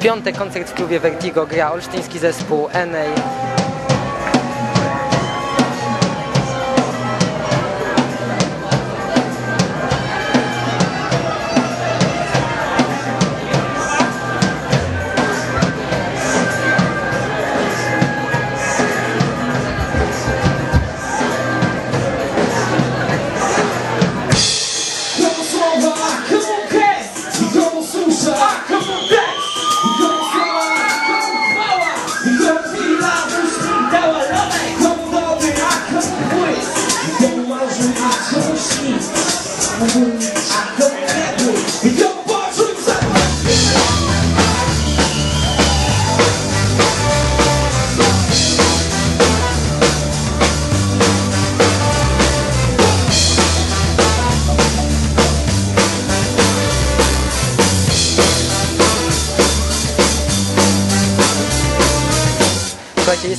piątek koncert w klubie Vertigo gra olsztyński zespół Enej.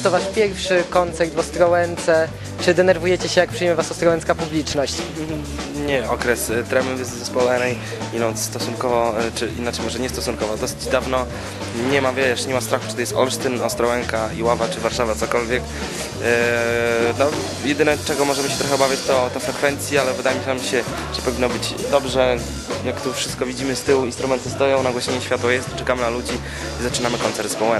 Jest to wasz pierwszy koncert w Ostrołęce. Czy denerwujecie się, jak przyjmie was ostrołęcka publiczność? Nie, okres y, tremy z zespołu NA minął stosunkowo, y, czy inaczej może nie stosunkowo, dosyć dawno. Nie ma, wiesz, nie ma strachu, czy to jest Olsztyn, Ostrołęka, Iława, czy Warszawa, cokolwiek. Eee, no, jedyne, czego możemy się trochę obawiać, to, to frekwencji, ale wydaje mi się, że powinno być dobrze. Jak tu wszystko widzimy z tyłu, instrumenty stoją, nagłośnienie światło jest, czekamy na ludzi i zaczynamy koncert z zespołu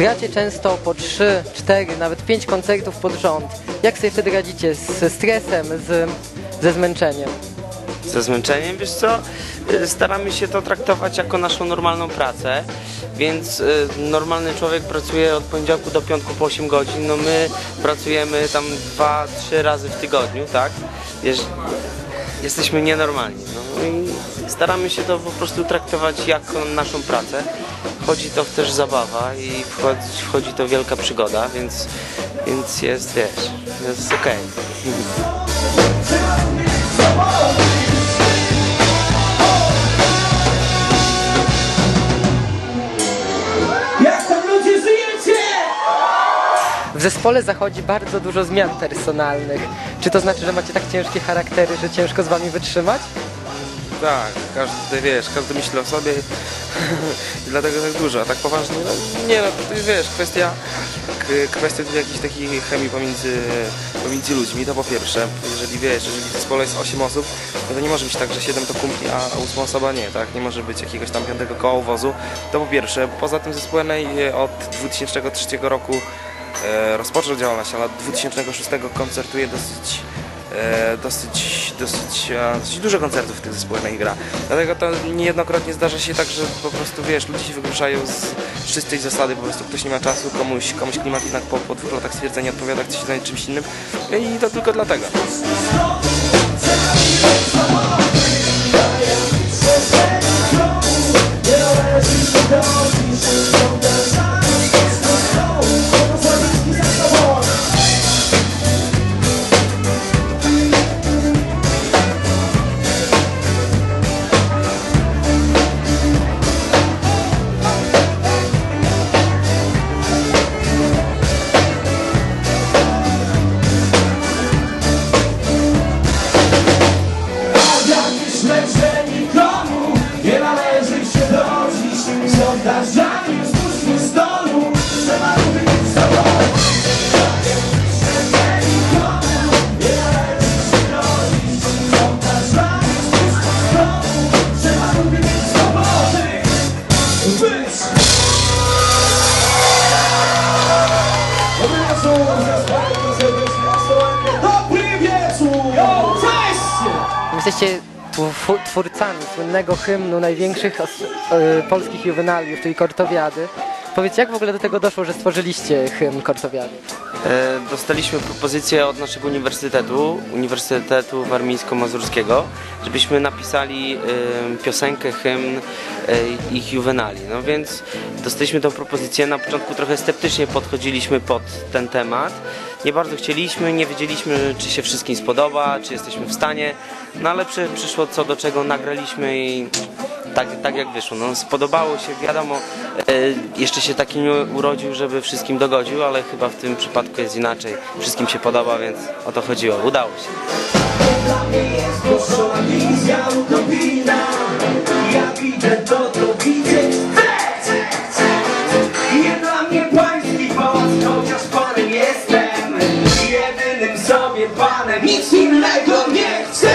Gracie często po 3, 4, nawet 5 koncertów pod rząd. Jak sobie wtedy radzicie ze stresem, z, ze zmęczeniem? ze zmęczeniem, wiesz co, y, staramy się to traktować jako naszą normalną pracę, więc y, normalny człowiek pracuje od poniedziałku do piątku po 8 godzin, no my pracujemy tam 2-3 razy w tygodniu, tak? Jesteśmy nienormalni, no i staramy się to po prostu traktować jako naszą pracę. Wchodzi to w też zabawa i wchodzi, wchodzi to wielka przygoda, więc, więc jest, wiesz, jest okej. Jak tam ludzie żyjecie? W zespole zachodzi bardzo dużo zmian personalnych. Czy to znaczy, że macie tak ciężkie charaktery, że ciężko z wami wytrzymać? Tak, każdy wiesz, każdy myśli o sobie i dlatego tak dużo, a tak poważnie, no nie no, to wiesz, kwestia, kwestia jakiejś takiej chemii pomiędzy, pomiędzy ludźmi, to po pierwsze, jeżeli wiesz, jeżeli w zespole jest 8 osób, no to nie może być tak, że 7 to kumpli, a 8 osoba nie, tak, nie może być jakiegoś tam piątego koła wozu, to po pierwsze, poza tym zespół NA od 2003 roku e, rozpoczął działalność, ale od 2006 koncertuje dosyć e, dosyć, dosyć, e, dosyć dużo koncertów w tych zespołach na gra. Dlatego to niejednokrotnie zdarza się tak, że po prostu wiesz, ludzie się wygruszają z czystej zasady, po prostu ktoś nie ma czasu, komuś, komuś klimat jednak po, po dwóch latach stwierdzenia odpowiada, chce się zająć czymś innym i to tylko dlatego. Jesteście twórcami słynnego hymnu największych e, polskich juwenaliów, czyli Kortowiady. Powiedz, jak w ogóle do tego doszło, że stworzyliście hymn Korsowiany? E, Dostaliśmy propozycję od naszego uniwersytetu, Uniwersytetu Warmińsko-Mazurskiego, żebyśmy napisali e, piosenkę, hymn ich juwenali. No więc dostaliśmy tę propozycję. Na początku trochę sceptycznie podchodziliśmy pod ten temat. Nie bardzo chcieliśmy, nie wiedzieliśmy, czy się wszystkim spodoba, czy jesteśmy w stanie. No ale przy, przyszło co do czego, nagraliśmy i tak, tak jak wyszło. No, spodobało się, wiadomo, e, jeszcze się taki nie urodził, żeby wszystkim dogodził, ale chyba w tym przypadku jest inaczej. Wszystkim się podoba, więc o to chodziło. Udało się. Ja widzę to, co widzieć nic innego nie chcę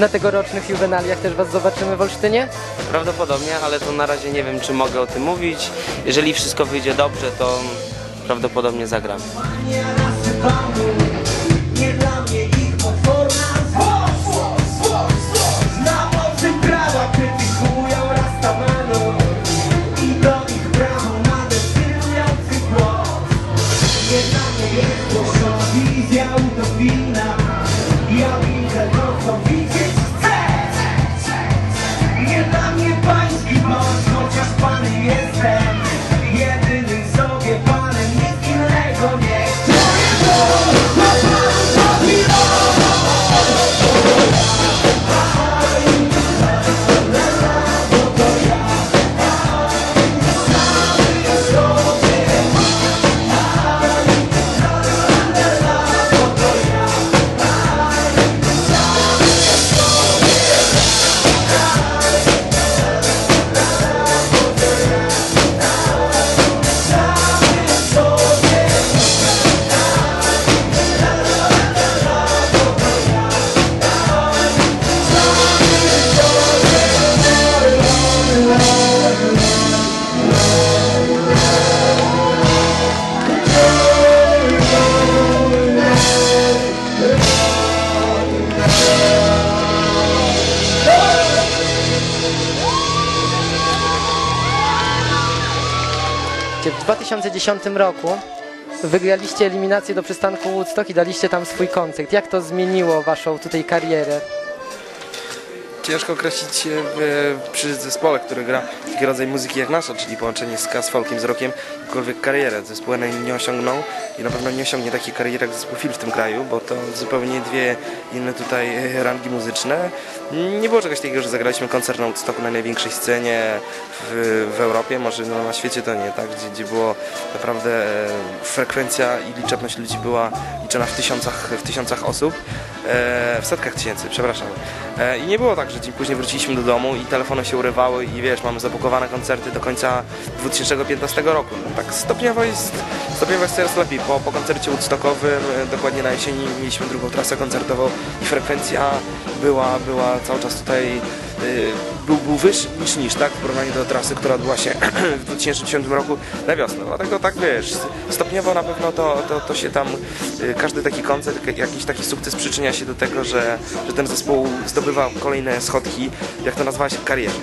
Czy na tegorocznych juwenaliach też Was zobaczymy w Olsztynie? Prawdopodobnie, ale to na razie nie wiem, czy mogę o tym mówić. Jeżeli wszystko wyjdzie dobrze, to prawdopodobnie zagram. Nie dla mnie 2010 roku wygraliście eliminację do przystanku Woodstock i daliście tam swój koncert. Jak to zmieniło Waszą tutaj karierę? Ciężko określić e, przy zespole, który gra taki rodzaj muzyki jak nasza, czyli połączenie ska z folkiem, z rockiem, jakkolwiek karierę. Zespół nie osiągnął i na pewno nie osiągnie takiej kariery jak zespół Phil w tym kraju, bo to zupełnie dwie inne tutaj e, rangi muzyczne. Nie było czegoś takiego, że zagraliśmy koncert na Woodstocku na największej scenie w, w Europie, może no, na świecie to nie, tak? Gdzie, gdzie było naprawdę e, frekwencja i liczebność ludzi była liczona w tysiącach, w tysiącach osób, w setkach tysięcy, przepraszam. E, I nie było tak, że dzień później wróciliśmy do domu i telefony się urywały i wiesz, mamy zabukowane koncerty do końca 2015 roku. No, tak stopniowo jest, stopniowo jest coraz lepiej. Po, po koncercie Woodstockowym, e, dokładnie na jesieni, mieliśmy drugą trasę koncertową i frekwencja była, była cały czas tutaj był, był wyższy niż tak? W porównaniu do trasy, która odbyła się w 2010 roku na wiosnę. Dlatego tak wiesz, stopniowo na pewno to, to, to się tam, y, każdy taki koncert, jakiś taki sukces przyczynia się do tego, że, że ten zespół zdobywa kolejne schodki, jak to nazwałeś, w karierze.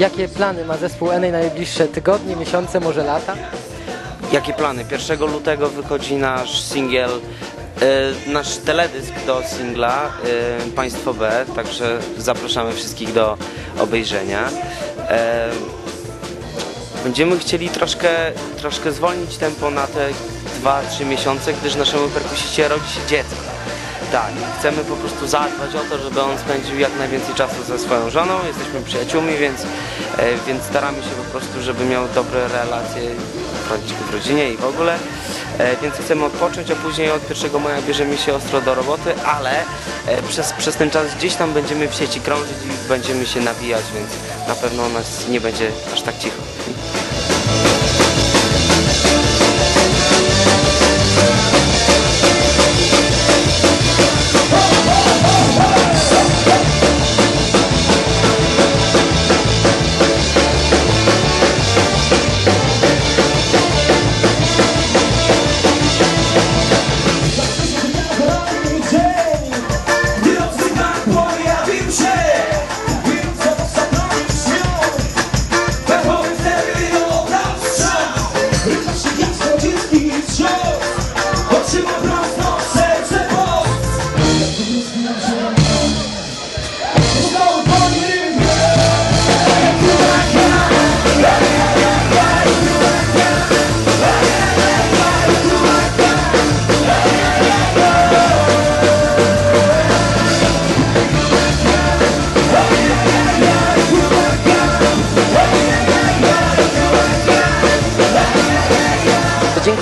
Jakie plany ma zespół Enej na najbliższe tygodnie, miesiące, może lata? Jakie plany? 1 lutego wychodzi nasz singiel, e, nasz teledysk do singla e, Państwo B, także zapraszamy wszystkich do obejrzenia. E, Będziemy chcieli troszkę, troszkę zwolnić tempo na te 2-3 miesiące, gdyż naszemu perkusiście rodzi się dziecko. Tak, chcemy po prostu zadbać o to, żeby on spędził jak najwięcej czasu ze swoją żoną, jesteśmy przyjaciółmi, więc, e, więc staramy się po prostu, żeby miał dobre relacje w rodzi- w rodzinie i w ogóle. E, Więc chcemy odpocząć, a później od 1 maja bierzemy się ostro do roboty, ale e, przez, przez ten czas gdzieś tam będziemy w sieci krążyć i będziemy się nawijać, więc na pewno nas nie będzie aż tak cicho.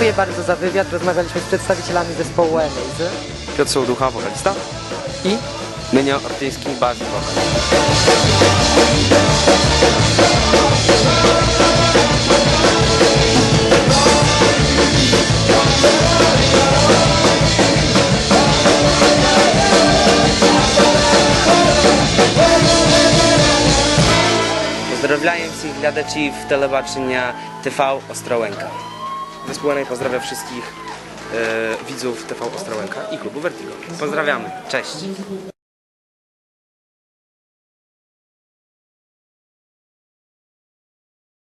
Dziękuję bardzo za wywiad. Rozmawialiśmy z przedstawicielami zespołu Enej z... Piotr Sołducha, wokalista. i Menio Ortyński, Wokal. Pozdrawiam wszystkich gladaczy w telebaczenia TV Ostrołęka. Zespół NA pozdrawia wszystkich e, widzów TV Ostrołęka i klubu Vertigo. Pozdrawiamy, cześć.